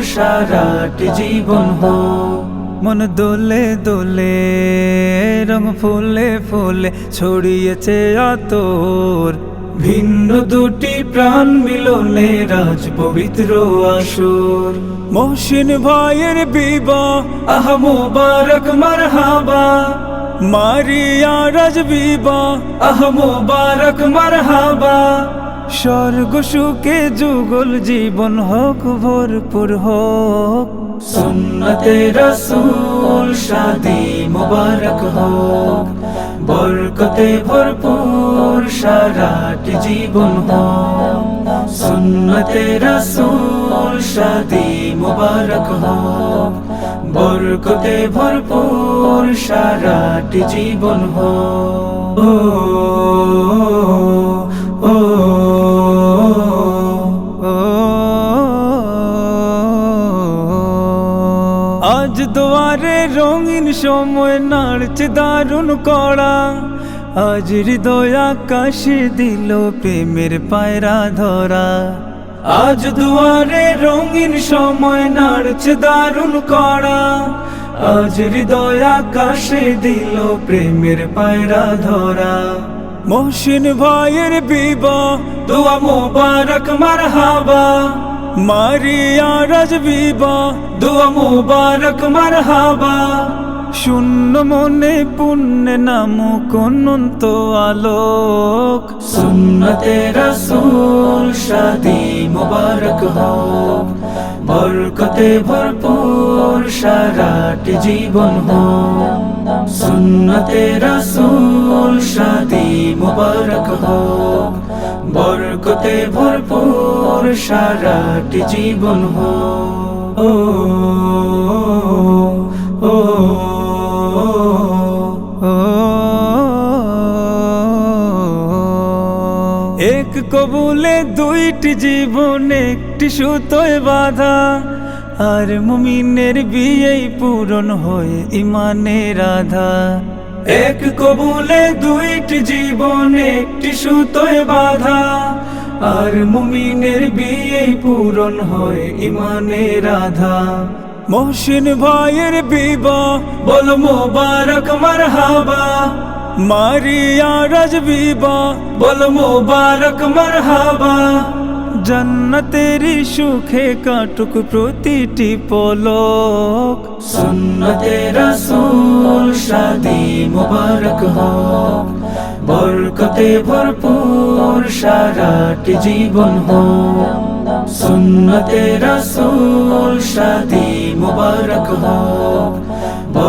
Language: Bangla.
সারাটি জীবন হোক। মন দোলে দোলে রং ফুলে ফুলে ছড়িয়েছে আতর। ভিন্ন দুটি প্রাণ মিলনে রাজ পবিত্র আসর। মহসিন ভাইয়ের বিবাহ আহ মুবারক মারহাবা। মারিয়া রাজ বিবাহ আহ মুবারক মারহাবা। স্বর্গ সুখে যুগল জীবন হোক, ভরপুর হোক। সুন্নতে রসুল শাদি মুবারক হোক, বরকতে ভরপুর সারাটি জীবন হোক। সুন্নতে রসুল শাদি মুবারক হোক, বরকতে ভরপুর সারাটি জীবন হোক। আজ দুয়ারে রঙিন সময় নাড়ছে দারুণ কড়া। আজ হৃদয় আকাশে দিল প্রেমের পায়রা ধরা। আজ দুয়ারে রঙিন সময় নাড়ছে দারুণ কড়া। আজ হৃদয় আকাশে দিল প্রেমের পায়রা ধরা। মহসিন ভাইয়ের বিবাহ, দোয়া মোবারক, মারহাবা। মারিয়া রাজ বিবাহ দোয়া মোবারক, মারহাবা। শূন্য মনে পুণ্য নাম অনন্ত আলোক। সুন্নতে রসুল, শাদি মুবারক হোক। বরকতে ভরপুর, সারাটি জীবন হোক। সুন্নতে রসুল, শাদি মুবারক হোক। বরকতে ভরপুর সারাটি জীবন হোক ও ও এক কবুলে দুইটি জীবন, একটি সুতোয় বাধা, আর মুমিনের বিয়েই পূরণ হয়ে ইমানের রাধা এক কবুলে দুইটি জীবন, একটি সুতোয় বাধা। আর মুমিনের বিয়ে পূরণ হয় ইমানের রাধা মহসিন ভাইয়ের বিবাহ, বল মোবারক মারহাবা। মারিয়া রাজ বল মোবারক মারহাবা। জন্নতেরি সুখে কাটুক প্রতিটি পলক। সুন্নতে শাদি মুবারক হোক, বরকতে ভরপুর সারাটি জীবন হোক। সুন্নতে শাদি মুবারক হোক